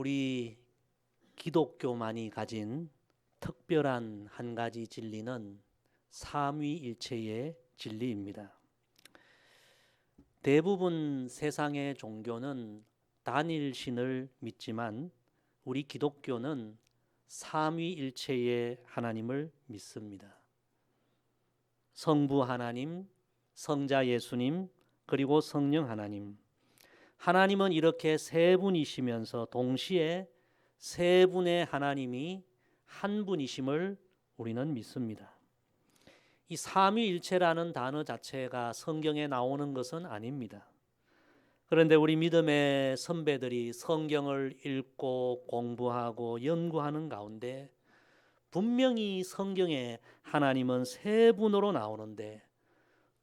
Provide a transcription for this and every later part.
우리 기독교만이 가진 특별한 한 가지 진리는 삼위일체의 진리입니다. 대부분 세상의 종교는 단일 신을 믿지만 우리 기독교는 삼위일체의 하나님을 믿습니다. 성부 하나님, 성자 예수님, 그리고 성령 하나님. 하나님은 이렇게 세 분이시면서 동시에 세 분의 하나님이 한 분이심을 우리는 믿습니다. 이 삼위일체라는 단어 자체가 성경에 나오는 것은 아닙니다. 그런데 우리 믿음의 선배들이 성경을 읽고 공부하고 연구하는 가운데 분명히 성경에 하나님은 세 분으로 나오는데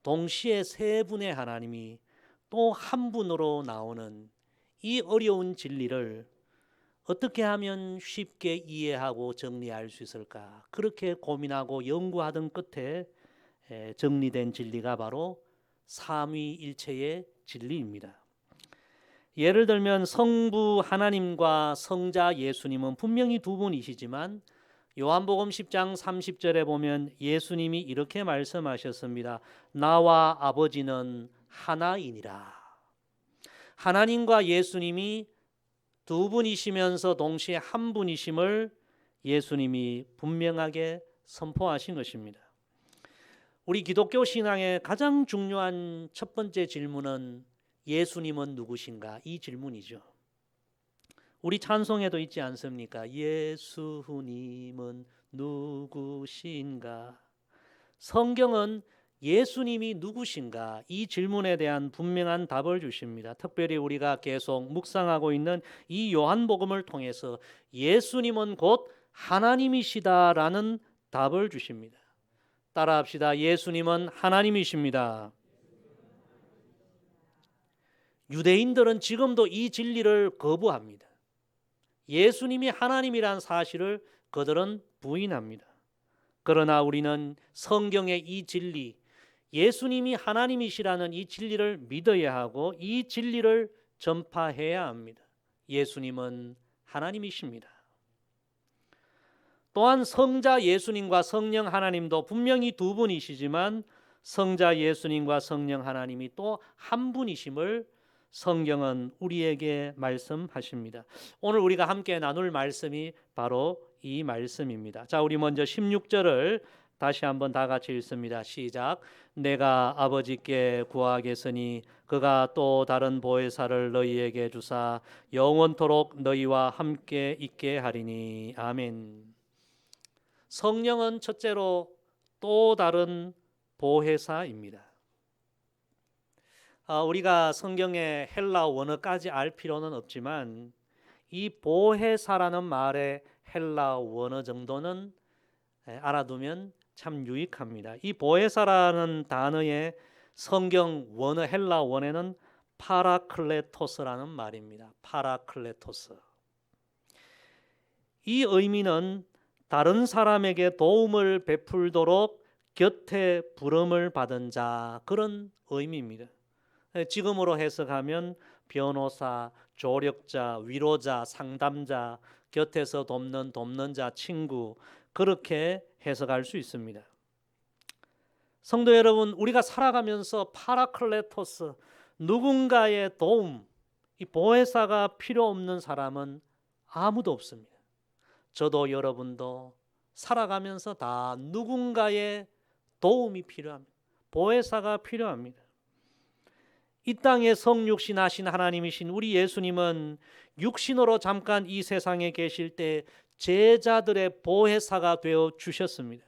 동시에 세 분의 하나님이 또 한 분으로 나오는 이 어려운 진리를 어떻게 하면 쉽게 이해하고 정리할 수 있을까? 그렇게 고민하고 연구하던 끝에 정리된 진리가 바로 삼위일체의 진리입니다. 예를 들면 성부 하나님과 성자 예수님은 분명히 두 분이시지만 요한복음 10장 30절에 보면 예수님이 이렇게 말씀하셨습니다. 나와 아버지는 하나이니라. 하나님과 예수님이 두 분이시면서 동시에 한 분이심을 예수님이 분명하게 선포하신 것입니다. 우리 기독교 신앙의 가장 중요한 첫 번째 질문은 예수님은 누구신가? 이 질문이죠. 우리 찬송에도 있지 않습니까? 예수님은 누구신가? 성경은 예수님이 누구신가? 이 질문에 대한 분명한 답을 주십니다. 특별히 우리가 계속 묵상하고 있는 이 요한복음을 통해서 예수님은 곧 하나님이시다라는 답을 주십니다. 따라합시다. 예수님은 하나님이십니다. 유대인들은 지금도 이 진리를 거부합니다. 예수님이 하나님이란 사실을 그들은 부인합니다. 그러나 우리는 성경의 이 진리, 예수님이 하나님이시라는 이 진리를 믿어야 하고 이 진리를 전파해야 합니다. 예수님은 하나님이십니다. 또한 성자 예수님과 성령 하나님도 분명히 두 분이시지만 성자 예수님과 성령 하나님이 또 한 분이심을 성경은 우리에게 말씀하십니다. 오늘 우리가 함께 나눌 말씀이 바로 이 말씀입니다. 자, 우리 먼저 16절을 다시 한번 다 같이 읽습니다. 시작. 내가 아버지께 구하겠으니 그가 또 다른 보혜사를 너희에게 주사 영원토록 너희와 함께 있게 하리니. 아멘. 성령은 첫째로 또 다른 보혜사입니다. 아, 우리가 성경의 헬라 원어까지 알 필요는 없지만 이 보혜사라는 말의 헬라 원어 정도는 알아두면 참 유익합니다. 이 보혜사라는 단어의 성경 원어 헬라 원에는 파라클레토스라는 말입니다. 파라클레토스. 이 의미는 다른 사람에게 도움을 베풀도록 곁에 부름을 받은 자 그런 의미입니다. 지금으로 해석하면 변호사, 조력자, 위로자, 상담자, 곁에서 돕는 돕는 자, 친구 그렇게 해석할 수 있습니다. 성도 여러분, 우리가 살아가면서 파라클레토스 누군가의 도움, 이 보혜사가 필요 없는 사람은 아무도 없습니다. 저도 여러분도 살아가면서 다 누군가의 도움이 필요합니다. 보혜사가 필요합니다. 이 땅에 성육신 하신 하나님이신 우리 예수님은 육신으로 잠깐 이 세상에 계실 때 제자들의 보혜사가 되어 주셨습니다.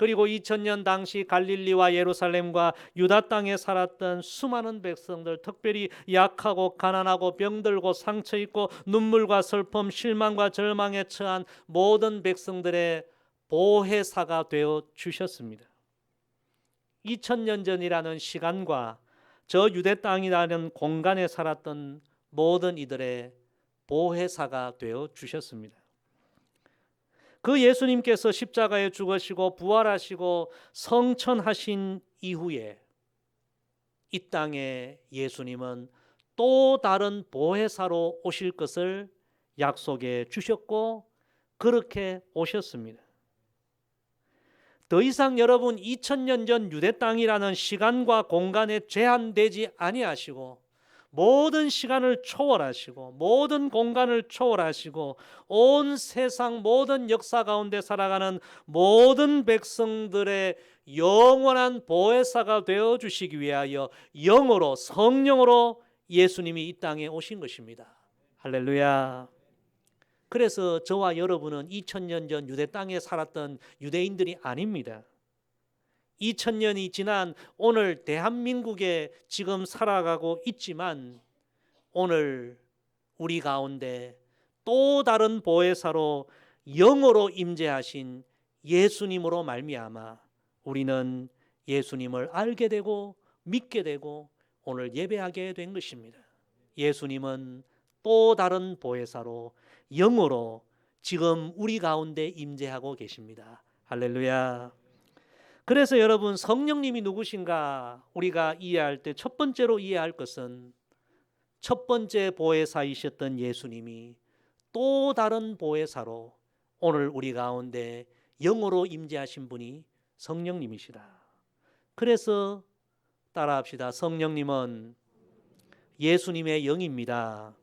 그리고 2000년 당시 갈릴리와 예루살렘과 유다 땅에 살았던 수많은 백성들, 특별히 약하고 가난하고 병들고 상처 있고 눈물과 슬픔, 실망과 절망에 처한 모든 백성들의 보혜사가 되어 주셨습니다. 2000년 전이라는 시간과 저 유대 땅이라는 공간에 살았던 모든 이들의 보혜사가 되어 주셨습니다. 그 예수님께서 십자가에 죽으시고 부활하시고 성천하신 이후에 이 땅에 예수님은 또 다른 보혜사로 오실 것을 약속해 주셨고 그렇게 오셨습니다. 더 이상 여러분 2000년 전 유대 땅이라는 시간과 공간에 제한되지 아니하시고 모든 시간을 초월하시고 모든 공간을 초월하시고 온 세상 모든 역사 가운데 살아가는 모든 백성들의 영원한 보혜사가 되어 주시기 위하여 영으로 성령으로 예수님이 이 땅에 오신 것입니다. 할렐루야. 그래서 저와 여러분은 2000년 전 유대 땅에 살았던 유대인들이 아닙니다. 2000년이 지난 오늘 대한민국에 지금 살아가고 있지만 오늘 우리 가운데 또 다른 보혜사로 영으로 임재하신 예수님으로 말미암아 우리는 예수님을 알게 되고 믿게 되고 오늘 예배하게 된 것입니다. 예수님은 또 다른 보혜사로 영으로 지금 우리 가운데 임재하고 계십니다. 할렐루야. 그래서 여러분 성령님이 누구신가 우리가 이해할 때 첫 번째로 이해할 것은 첫 번째 보혜사이셨던 예수님이 또 다른 보혜사로 오늘 우리 가운데 영으로 임재하신 분이 성령님이시다. 그래서 따라합시다. 성령님은 예수님의 영입니다.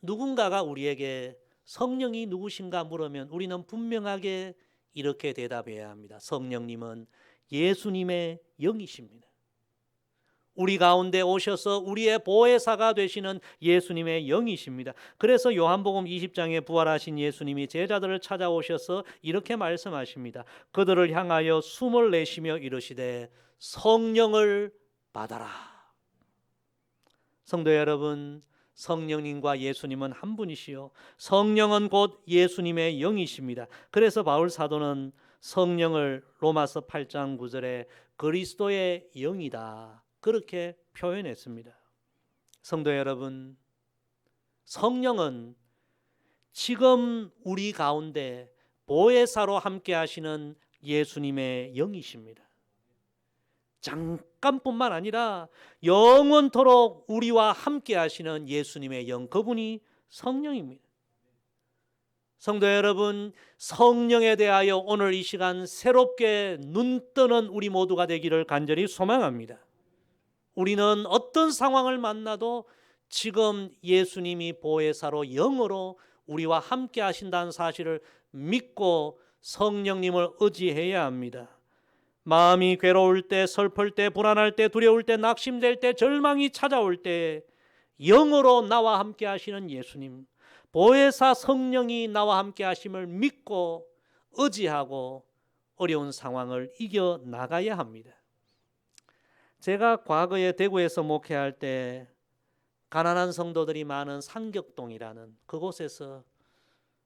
누군가가 우리에게 성령이 누구신가 물으면 우리는 분명하게 이렇게 대답해야 합니다. 성령님은 예수님의 영이십니다. 우리 가운데 오셔서 우리의 보혜사가 되시는 예수님의 영이십니다. 그래서 요한복음 20장에 부활하신 예수님이 제자들을 찾아오셔서 이렇게 말씀하십니다. 그들을 향하여 숨을 내쉬며 이르시되 성령을 받아라. 성도 여러분, 성령님과 예수님은 한 분이시요 성령은 곧 예수님의 영이십니다. 그래서 바울 사도는 성령을 로마서 8장 9절에 그리스도의 영이다. 그렇게 표현했습니다. 성도 여러분, 성령은 지금 우리 가운데 보혜사로 함께 하시는 예수님의 영이십니다. 잠깐뿐만 아니라 영원토록 우리와 함께 하시는 예수님의 영 그분이 성령입니다. 성도 여러분, 성령에 대하여 오늘 이 시간 새롭게 눈 뜨는 우리 모두가 되기를 간절히 소망합니다. 우리는 어떤 상황을 만나도 지금 예수님이 보혜사로 영으로 우리와 함께 하신다는 사실을 믿고 성령님을 의지해야 합니다. 마음이 괴로울 때, 슬플 때, 불안할 때, 두려울 때, 낙심될 때, 절망이 찾아올 때 영으로 나와 함께 하시는 예수님, 보혜사 성령이 나와 함께 하심을 믿고 의지하고 어려운 상황을 이겨 나가야 합니다. 제가 과거에 대구에서 목회할 때 가난한 성도들이 많은 상격동이라는 그곳에서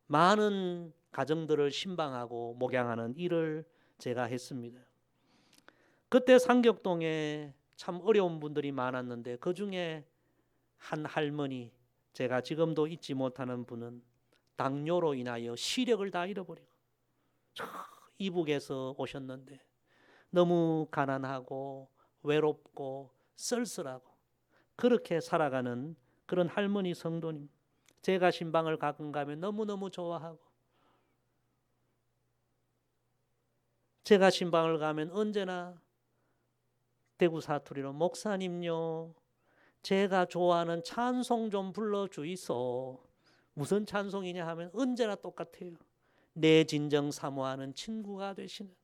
많은 가정들을 신방하고 목양하는 일을 제가 했습니다. 그때 상격동에 참 어려운 분들이 많았는데 그 중에 한 할머니 제가 지금도 잊지 못하는 분은 당뇨로 인하여 시력을 다 잃어버리고 저 이북에서 오셨는데 너무 가난하고 외롭고 쓸쓸하고 그렇게 살아가는 그런 할머니 성도님 제가 신방을 가끔 가면 너무너무 좋아하고 제가 신방을 가면 언제나 대구 사투리로 목사님요 제가 좋아하는 찬송 좀 불러 주이소. 무슨 찬송이냐 하면 언제나 똑같아요. 내 진정 사모하는 친구가 되시는.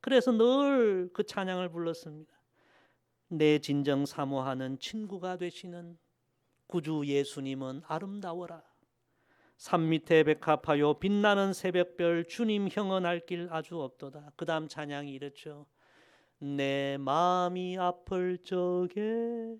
그래서 늘 그 찬양을 불렀습니다 내 진정 사모하는 친구가 되시는 구주 예수님은 아름다워라. 산 밑에 백합하여 빛나는 새벽별 주님 형은 알길 아주 없도다. 그 다음 찬양이 이렇죠 내 마음이 아플 적에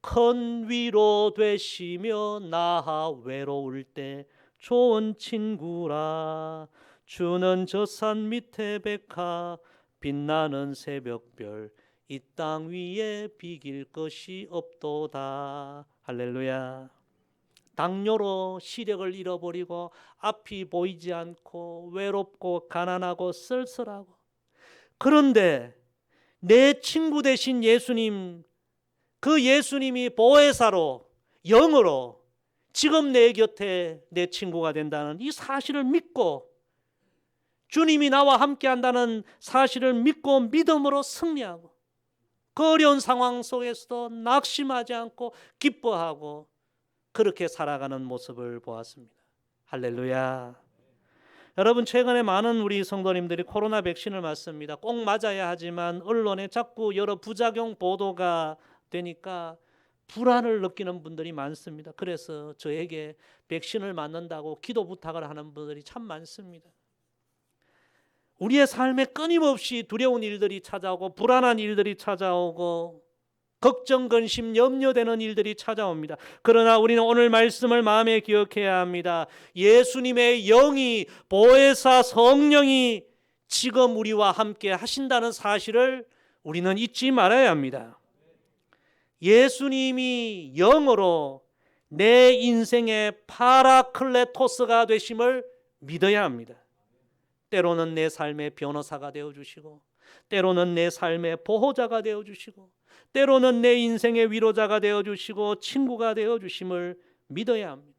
큰 위로 되시며 나 외로울 때 좋은 친구라. 주는 저 산 밑에 백화 빛나는 새벽별 이 땅 위에 비길 것이 없도다. 할렐루야. 당뇨로 시력을 잃어버리고 앞이 보이지 않고 외롭고 가난하고 쓸쓸하고 그런데 내 친구 되신 예수님, 그 예수님이 보혜사로 영으로 지금 내 곁에 내 친구가 된다는 이 사실을 믿고 주님이 나와 함께 한다는 사실을 믿고 믿음으로 승리하고 그 어려운 상황 속에서도 낙심하지 않고 기뻐하고 그렇게 살아가는 모습을 보았습니다. 할렐루야. 여러분 최근에 많은 우리 성도님들이 코로나 백신을 맞습니다. 꼭 맞아야 하지만 언론에 자꾸 여러 부작용 보도가 되니까 불안을 느끼는 분들이 많습니다. 그래서 저에게 백신을 맞는다고 기도 부탁을 하는 분들이 참 많습니다. 우리의 삶에 끊임없이 두려운 일들이 찾아오고 불안한 일들이 찾아오고 걱정, 근심, 염려되는 일들이 찾아옵니다. 그러나 우리는 오늘 말씀을 마음에 기억해야 합니다. 예수님의 영이 보혜사 성령이 지금 우리와 함께 하신다는 사실을 우리는 잊지 말아야 합니다. 예수님이 영으로 내 인생의 파라클레토스가 되심을 믿어야 합니다. 때로는 내 삶의 변호사가 되어 주시고 때로는 내 삶의 보호자가 되어 주시고 때로는 내 인생의 위로자가 되어 주시고 친구가 되어 주심을 믿어야 합니다.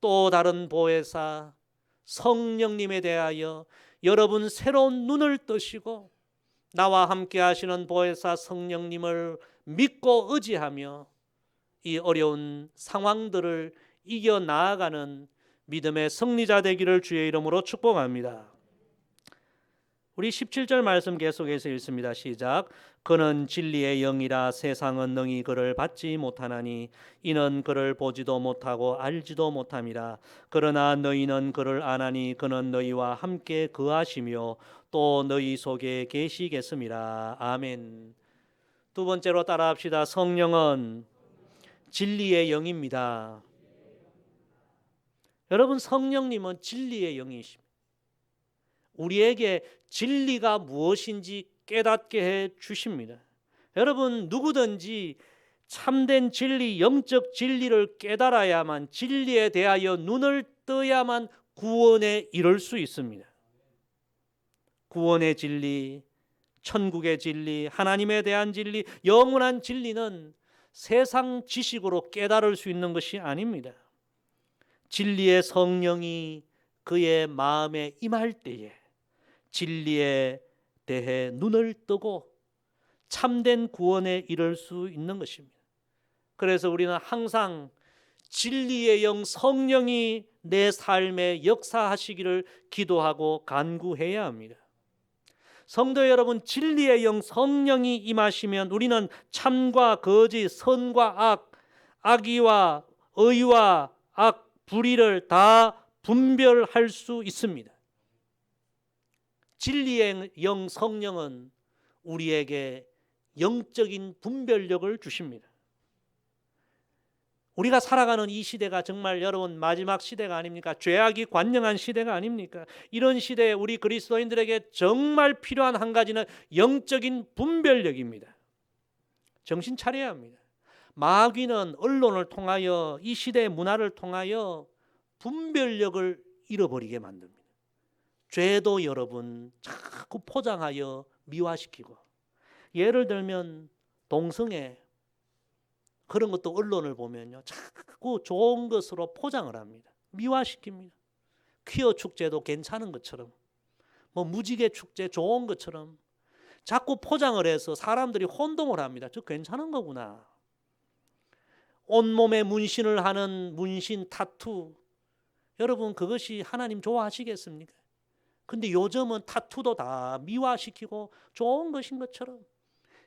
또 다른 보혜사 성령님에 대하여 여러분 새로운 눈을 뜨시고 나와 함께 하시는 보혜사 성령님을 믿고 의지하며 이 어려운 상황들을 이겨 나아가는 믿음의 승리자 되기를 주의 이름으로 축복합니다. 우리 17절 말씀 계속해서 읽습니다. 시작. 그는 진리의 영이라 세상은 능히 그를 받지 못하나니 이는 그를 보지도 못하고 알지도 못함이라. 그러나 너희는 그를 아나니 그는 너희와 함께 거하시며 또 너희 속에 계시겠음이라. 아멘. 두 번째로 따라합시다. 성령은 진리의 영입니다. 여러분 성령님은 진리의 영이십니다. 우리에게 진리가 무엇인지 깨닫게 해 주십니다. 여러분 누구든지 참된 진리, 영적 진리를 깨달아야만 진리에 대하여 눈을 떠야만 구원에 이를 수 있습니다. 구원의 진리, 천국의 진리, 하나님에 대한 진리, 영원한 진리는 세상 지식으로 깨달을 수 있는 것이 아닙니다. 진리의 성령이 그의 마음에 임할 때에 진리에 대해 눈을 뜨고 참된 구원에 이를 수 있는 것입니다. 그래서 우리는 항상 진리의 영 성령이 내 삶에 역사하시기를 기도하고 간구해야 합니다. 성도 여러분, 진리의 영 성령이 임하시면 우리는 참과 거짓, 선과 악, 악의와 의와 악, 불의를 다 분별할 수 있습니다. 진리의 영 성령은 우리에게 영적인 분별력을 주십니다. 우리가 살아가는 이 시대가 정말 여러분 마지막 시대가 아닙니까? 죄악이 관영한 시대가 아닙니까? 이런 시대에 우리 그리스도인들에게 정말 필요한 한 가지는 영적인 분별력입니다. 정신 차려야 합니다. 마귀는 언론을 통하여 이 시대의 문화를 통하여 분별력을 잃어버리게 만듭니다. 죄도 여러분 자꾸 포장하여 미화시키고 예를 들면 동성애 그런 것도 언론을 보면요 자꾸 좋은 것으로 포장을 합니다. 미화시킵니다. 퀴어 축제도 괜찮은 것처럼 뭐 무지개 축제 좋은 것처럼 자꾸 포장을 해서 사람들이 혼동을 합니다. 저 괜찮은 거구나. 온몸에 문신을 하는 문신 타투 여러분 그것이 하나님 좋아하시겠습니까? 근데 요즘은 타투도 다 미화시키고 좋은 것인 것처럼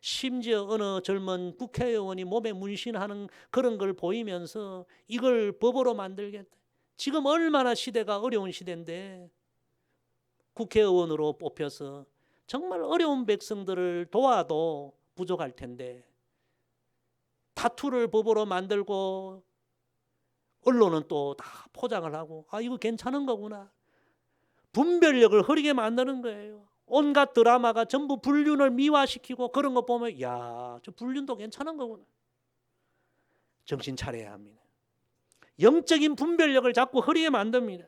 심지어 어느 젊은 국회의원이 몸에 문신하는 그런 걸 보이면서 이걸 법으로 만들겠다. 지금 얼마나 시대가 어려운 시대인데 국회의원으로 뽑혀서 정말 어려운 백성들을 도와도 부족할 텐데 타투를 법으로 만들고 언론은 또 다 포장을 하고 아 이거 괜찮은 거구나 분별력을 흐리게 만드는 거예요. 온갖 드라마가 전부 불륜을 미화시키고 그런 거 보면 야, 저 불륜도 괜찮은 거구나. 정신 차려야 합니다. 영적인 분별력을 자꾸 흐리게 만듭니다.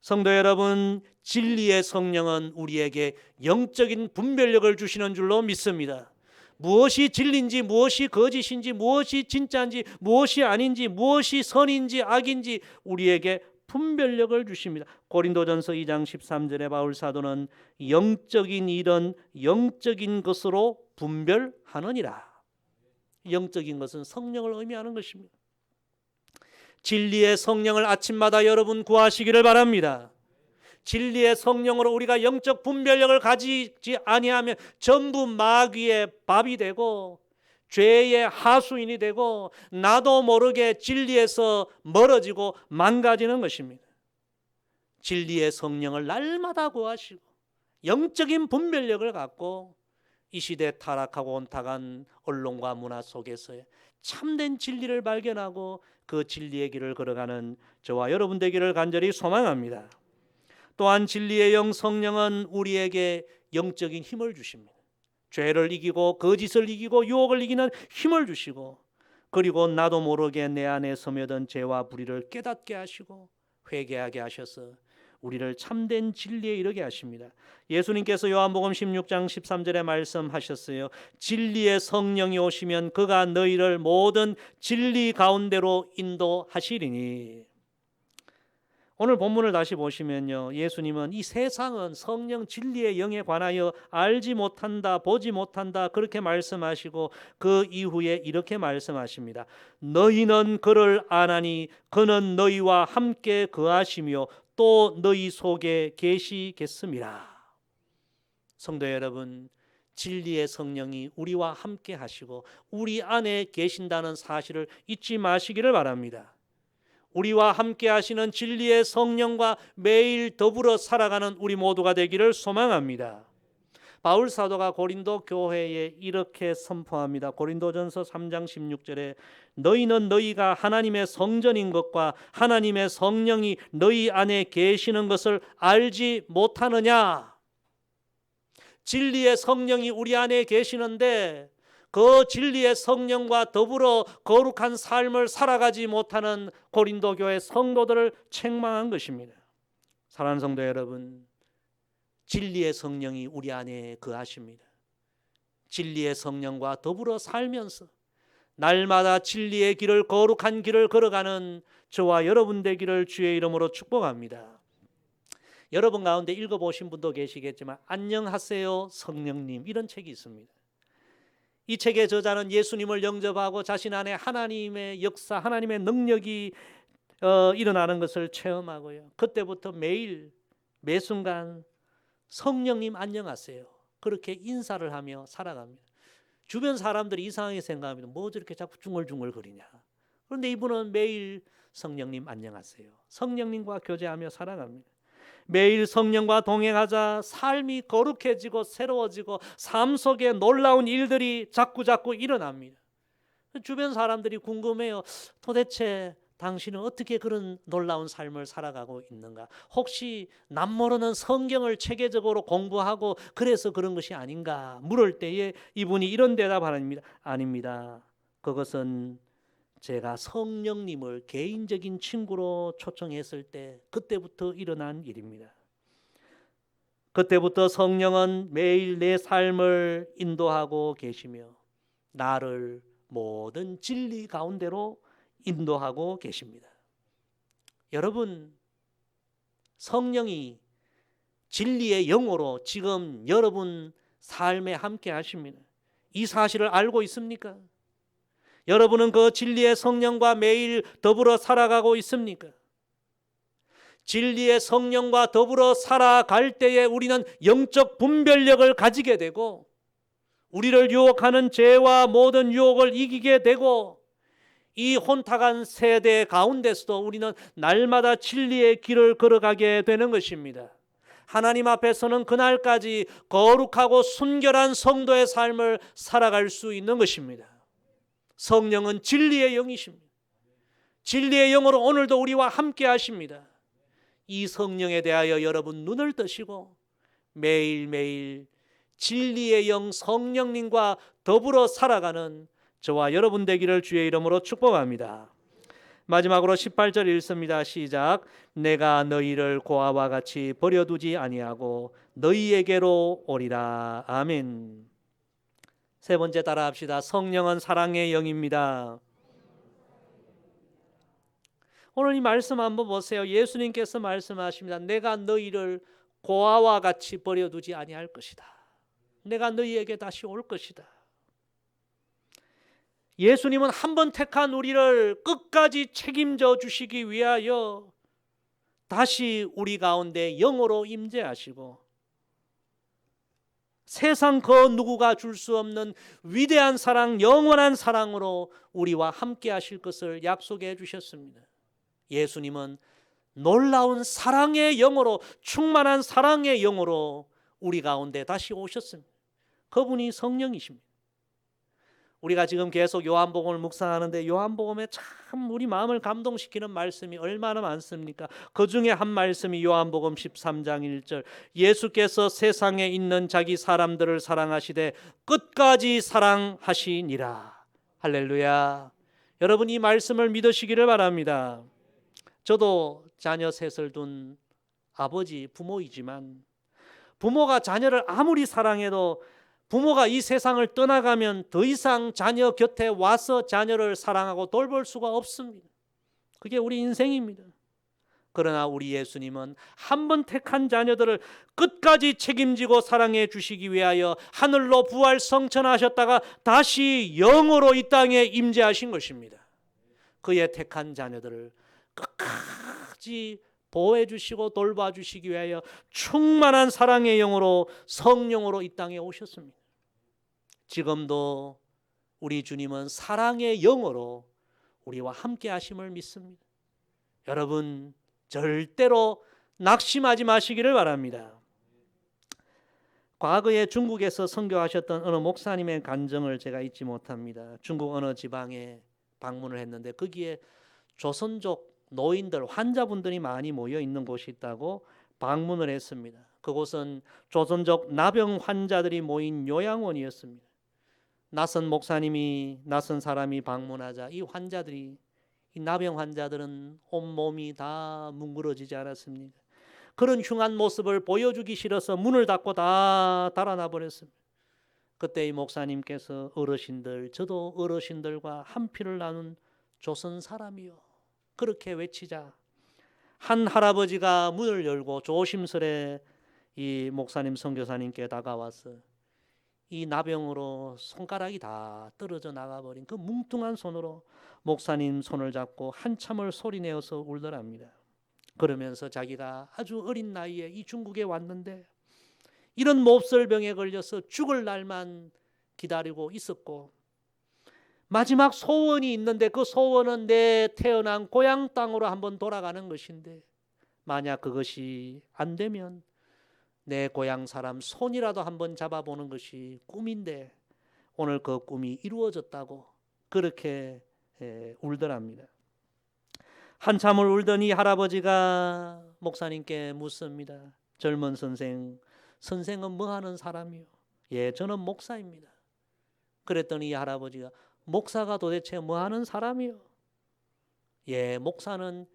성도 여러분, 진리의 성령은 우리에게 영적인 분별력을 주시는 줄로 믿습니다. 무엇이 진리인지 무엇이 거짓인지 무엇이 진짜인지 무엇이 아닌지 무엇이 선인지 악인지 우리에게 분별력을 주십니다. 고린도전서 2장 13절에 바울 사도는 영적인 일은 영적인 것으로 분별하느니라. 영적인 것은 성령을 의미하는 것입니다. 진리의 성령을 아침마다 여러분 구하시기를 바랍니다. 진리의 성령으로 우리가 영적 분별력을 가지지 아니하면 전부 마귀의 밥이 되고 죄의 하수인이 되고 나도 모르게 진리에서 멀어지고 망가지는 것입니다. 진리의 성령을 날마다 구하시고 영적인 분별력을 갖고 이 시대 타락하고 온탁한 언론과 문화 속에서의 참된 진리를 발견하고 그 진리의 길을 걸어가는 저와 여러분 되기를 간절히 소망합니다. 또한 진리의 영 성령은 우리에게 영적인 힘을 주십니다. 죄를 이기고 거짓을 이기고 유혹을 이기는 힘을 주시고 그리고 나도 모르게 내 안에 스며든 죄와 불의를 깨닫게 하시고 회개하게 하셔서 우리를 참된 진리에 이르게 하십니다. 예수님께서 요한복음 16장 13절에 말씀하셨어요. 진리의 성령이 오시면 그가 너희를 모든 진리 가운데로 인도하시리니. 오늘 본문을 다시 보시면요. 예수님은 이 세상은 성령 진리의 영에 관하여 알지 못한다, 보지 못한다 그렇게 말씀하시고 그 이후에 이렇게 말씀하십니다. 너희는 그를 아나니 그는 너희와 함께 거하시며 또 너희 속에 계시겠습니다. 성도 여러분, 진리의 성령이 우리와 함께 하시고 우리 안에 계신다는 사실을 잊지 마시기를 바랍니다. 우리와 함께 하시는 진리의 성령과 매일 더불어 살아가는 우리 모두가 되기를 소망합니다. 바울 사도가 고린도 교회에 이렇게 선포합니다. 고린도전서 3장 16절에 너희는 너희가 하나님의 성전인 것과 하나님의 성령이 너희 안에 계시는 것을 알지 못하느냐? 진리의 성령이 우리 안에 계시는데 그 진리의 성령과 더불어 거룩한 삶을 살아가지 못하는 고린도 교회 성도들을 책망한 것입니다. 사랑하는 성도 여러분, 진리의 성령이 우리 안에 거하십니다. 진리의 성령과 더불어 살면서 날마다 진리의 길을 거룩한 길을 걸어가는 저와 여러분 되기를 주의 이름으로 축복합니다. 여러분 가운데 읽어보신 분도 계시겠지만 안녕하세요 성령님 이런 책이 있습니다. 이 책의 저자는 예수님을 영접하고 자신 안에 하나님의 역사, 하나님의 능력이 어, 일어나는 것을 체험하고요. 그때부터 매일 매 순간 성령님 안녕하세요. 그렇게 인사를 하며 살아갑니다. 주변 사람들이 이상하게 생각합니다. 뭐 저렇게 자꾸 중얼중얼 거리냐. 그런데 이분은 매일 성령님 안녕하세요. 성령님과 교제하며 살아갑니다. 매일 성령과 동행하자 삶이 거룩해지고 새로워지고 삶 속에 놀라운 일들이 자꾸 자꾸 일어납니다. 주변 사람들이 궁금해요. 도대체 당신은 어떻게 그런 놀라운 삶을 살아가고 있는가? 혹시 남 모르는 성경을 체계적으로 공부하고 그래서 그런 것이 아닌가? 물을 때에 이분이 이런 대답합니다. 아닙니다. 그것은 제가 성령님을 개인적인 친구로 초청했을 때 그때부터 일어난 일입니다. 그때부터 성령은 매일 내 삶을 인도하고 계시며 나를 모든 진리 가운데로 인도하고 계십니다. 여러분 성령이 진리의 영으로 지금 여러분 삶에 함께 하십니다. 이 사실을 알고 있습니까? 여러분은 그 진리의 성령과 매일 더불어 살아가고 있습니까? 진리의 성령과 더불어 살아갈 때에 우리는 영적 분별력을 가지게 되고 우리를 유혹하는 죄와 모든 유혹을 이기게 되고 이 혼탁한 세대 가운데서도 우리는 날마다 진리의 길을 걸어가게 되는 것입니다. 하나님 앞에서는 그날까지 거룩하고 순결한 성도의 삶을 살아갈 수 있는 것입니다. 성령은 진리의 영이십니다. 진리의 영으로 오늘도 우리와 함께 하십니다. 이 성령에 대하여 여러분 눈을 뜨시고 매일매일 진리의 영 성령님과 더불어 살아가는 저와 여러분 되기를 주의 이름으로 축복합니다. 마지막으로 18절 읽습니다. 시작. 내가 너희를 고아와 같이 버려두지 아니하고 너희에게로 오리라. 아멘. 세 번째 따라 합시다. 성령은 사랑의 영입니다. 오늘 이 말씀 한번 보세요. 예수님께서 말씀하십니다. 내가 너희를 고아와 같이 버려두지 아니할 것이다. 내가 너희에게 다시 올 것이다. 예수님은 한 번 택한 우리를 끝까지 책임져 주시기 위하여 다시 우리 가운데 영으로 임재하시고 세상 그 누구가 줄 수 없는 위대한 사랑, 영원한 사랑으로 우리와 함께 하실 것을 약속해 주셨습니다. 예수님은 놀라운 사랑의 영으로 충만한 사랑의 영으로 우리 가운데 다시 오셨습니다. 그분이 성령이십니다. 우리가 지금 계속 요한복음을 묵상하는데 요한복음에 참 우리 마음을 감동시키는 말씀이 얼마나 많습니까? 그 중에 한 말씀이 요한복음 13장 1절 예수께서 세상에 있는 자기 사람들을 사랑하시되 끝까지 사랑하시니라. 할렐루야. 여러분 이 말씀을 믿으시기를 바랍니다. 저도 자녀 셋을 둔 아버지 부모이지만 부모가 자녀를 아무리 사랑해도 부모가 이 세상을 떠나가면 더 이상 자녀 곁에 와서 자녀를 사랑하고 돌볼 수가 없습니다. 그게 우리 인생입니다. 그러나 우리 예수님은 한 번 택한 자녀들을 끝까지 책임지고 사랑해 주시기 위하여 하늘로 부활 성천하셨다가 다시 영으로 이 땅에 임재하신 것입니다. 그의 택한 자녀들을 끝까지 보호해 주시고 돌봐 주시기 위하여 충만한 사랑의 영으로 성령으로 이 땅에 오셨습니다. 지금도 우리 주님은 사랑의 영으로 우리와 함께 하심을 믿습니다. 여러분 절대로 낙심하지 마시기를 바랍니다. 과거에 중국에서 선교하셨던 어느 목사님의 간증을 제가 잊지 못합니다. 중국 어느 지방에 방문을 했는데 거기에 조선족 노인들 환자분들이 많이 모여 있는 곳이 있다고 방문을 했습니다. 그곳은 조선족 나병 환자들이 모인 요양원이었습니다. 낯선 목사님이 낯선 사람이 방문하자 이 환자들이 이 나병 환자들은 온 몸이 다 뭉그러지지 않았습니까? 그런 흉한 모습을 보여주기 싫어서 문을 닫고 다 달아나 버렸습니다. 그때 이 목사님께서 어르신들 저도 어르신들과 한 피를 나눈 조선 사람이요 그렇게 외치자 한 할아버지가 문을 열고 조심스레 이 목사님 선교사님께 다가와서 이 나병으로 손가락이 다 떨어져 나가버린 그 뭉뚱한 손으로 목사님 손을 잡고 한참을 소리내어서 울더랍니다. 그러면서 자기가 아주 어린 나이에 이 중국에 왔는데 이런 몹쓸병에 걸려서 죽을 날만 기다리고 있었고 마지막 소원이 있는데 그 소원은 내 태어난 고향 땅으로 한번 돌아가는 것인데 만약 그것이 안 되면 내 고향 사람 손이라도 한번 잡아보는 것이 꿈인데 오늘 그 꿈이 이루어졌다고 그렇게 에, 울더랍니다. 한참을 울더니 할아버지가 목사님께 묻습니다. 젊은 선생, 선생은 뭐 하는 사람이요? 예, 저는 목사입니다. 그랬더니 이 할아버지가 목사가 도대체 뭐 하는 사람이요? 예, 목사는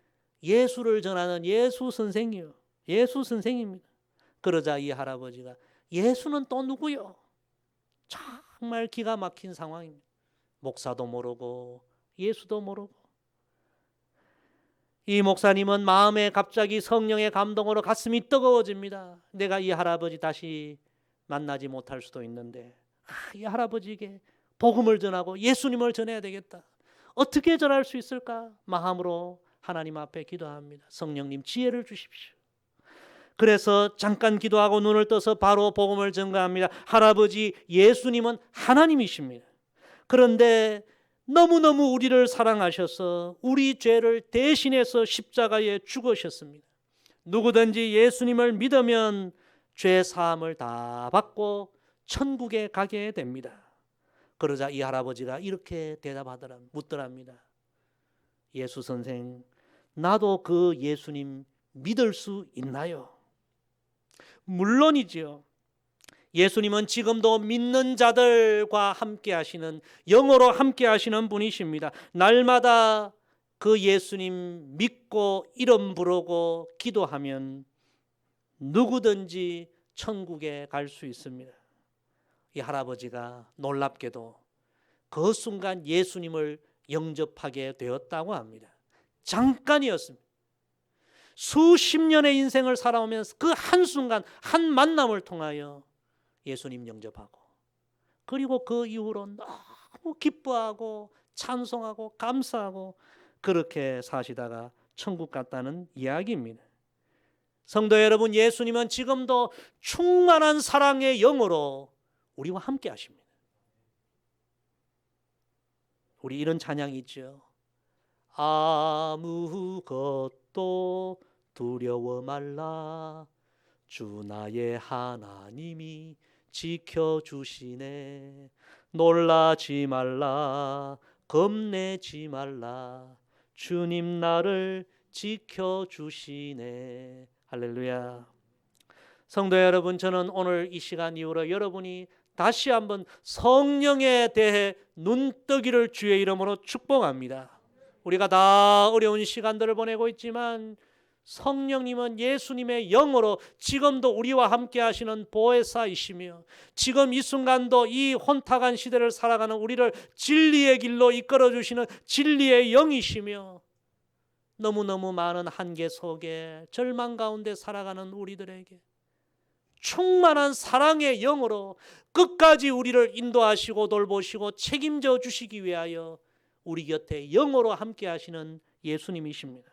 예수를 전하는 예수 선생이요. 예수 선생입니다. 그러자 이 할아버지가 예수는 또 누구요? 정말 기가 막힌 상황입니다. 목사도 모르고 예수도 모르고 이 목사님은 마음에 갑자기 성령의 감동으로 가슴이 뜨거워집니다. 내가 이 할아버지 다시 만나지 못할 수도 있는데 아, 이 할아버지에게 복음을 전하고 예수님을 전해야 되겠다. 어떻게 전할 수 있을까? 마음으로 하나님 앞에 기도합니다. 성령님 지혜를 주십시오. 그래서 잠깐 기도하고 눈을 떠서 바로 복음을 전가합니다. 할아버지 예수님은 하나님이십니다. 그런데 너무너무 우리를 사랑하셔서 우리 죄를 대신해서 십자가에 죽으셨습니다. 누구든지 예수님을 믿으면 죄 사함을 다 받고 천국에 가게 됩니다. 그러자 이 할아버지가 이렇게 대답하더라 묻더랍니다. 예수 선생, 나도 그 예수님 믿을 수 있나요? 물론이지요. 예수님은 지금도 믿는 자들과 함께 하시는 영어로 함께 하시는 분이십니다. 날마다 그 예수님 믿고 이름 부르고 기도하면 누구든지 천국에 갈 수 있습니다. 이 할아버지가 놀랍게도 그 순간 예수님을 영접하게 되었다고 합니다. 잠깐이었습니다. 수십 년의 인생을 살아오면서 그 한순간 한 만남을 통하여 예수님 영접하고 그리고 그 이후로 너무 기뻐하고 찬송하고 감사하고 그렇게 사시다가 천국 갔다는 이야기입니다. 성도 여러분, 예수님은 지금도 충만한 사랑의 영으로 우리와 함께 하십니다. 우리 이런 찬양이 있죠. 아무것도 두려워 말라. 주 나의 하나님이 지켜 주시네. 놀라지 말라. 겁내지 말라. 주님 나를 지켜 주시네. 할렐루야. 성도 여러분, 저는 오늘 이 시간 이후로 여러분이 다시 한번 성령에 대해 눈뜨기를 주의 이름으로 축복합니다. 우리가 다 어려운 시간들을 보내고 있지만 성령님은 예수님의 영으로 지금도 우리와 함께 하시는 보혜사이시며 지금 이 순간도 이 혼탁한 시대를 살아가는 우리를 진리의 길로 이끌어 주시는 진리의 영이시며 너무너무 많은 한계 속에 절망 가운데 살아가는 우리들에게 충만한 사랑의 영으로 끝까지 우리를 인도하시고 돌보시고 책임져 주시기 위하여 우리 곁에 영으로 함께 하시는 예수님이십니다.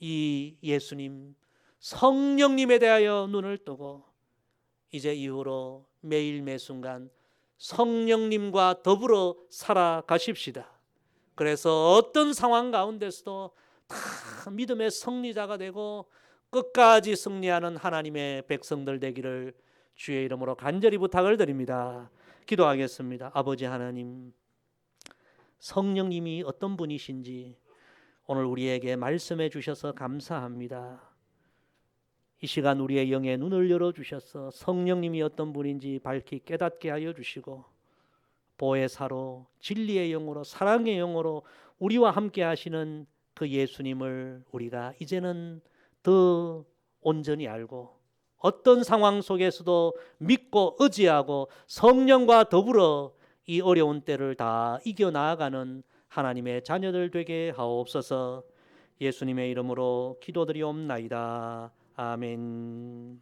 이 예수님 성령님에 대하여 눈을 뜨고 이제 이후로 매일 매순간 성령님과 더불어 살아가십시다. 그래서 어떤 상황 가운데서도 다 믿음의 승리자가 되고 끝까지 승리하는 하나님의 백성들 되기를 주의 이름으로 간절히 부탁을 드립니다. 기도하겠습니다. 아버지 하나님, 성령님이 어떤 분이신지 오늘 우리에게 말씀해 주셔서 감사합니다. 이 시간 우리의 영의 눈을 열어 주셔서 성령님이 어떤 분인지 밝히 깨닫게 하여 주시고 보혜사로 진리의 영으로 사랑의 영으로 우리와 함께 하시는 그 예수님을 우리가 이제는 더 온전히 알고 어떤 상황 속에서도 믿고 의지하고 성령과 더불어 이 어려운 때를 다 이겨 나아가는 하나님의 자녀들 되게 하옵소서. 예수님의 이름으로 기도드리옵나이다. 아멘.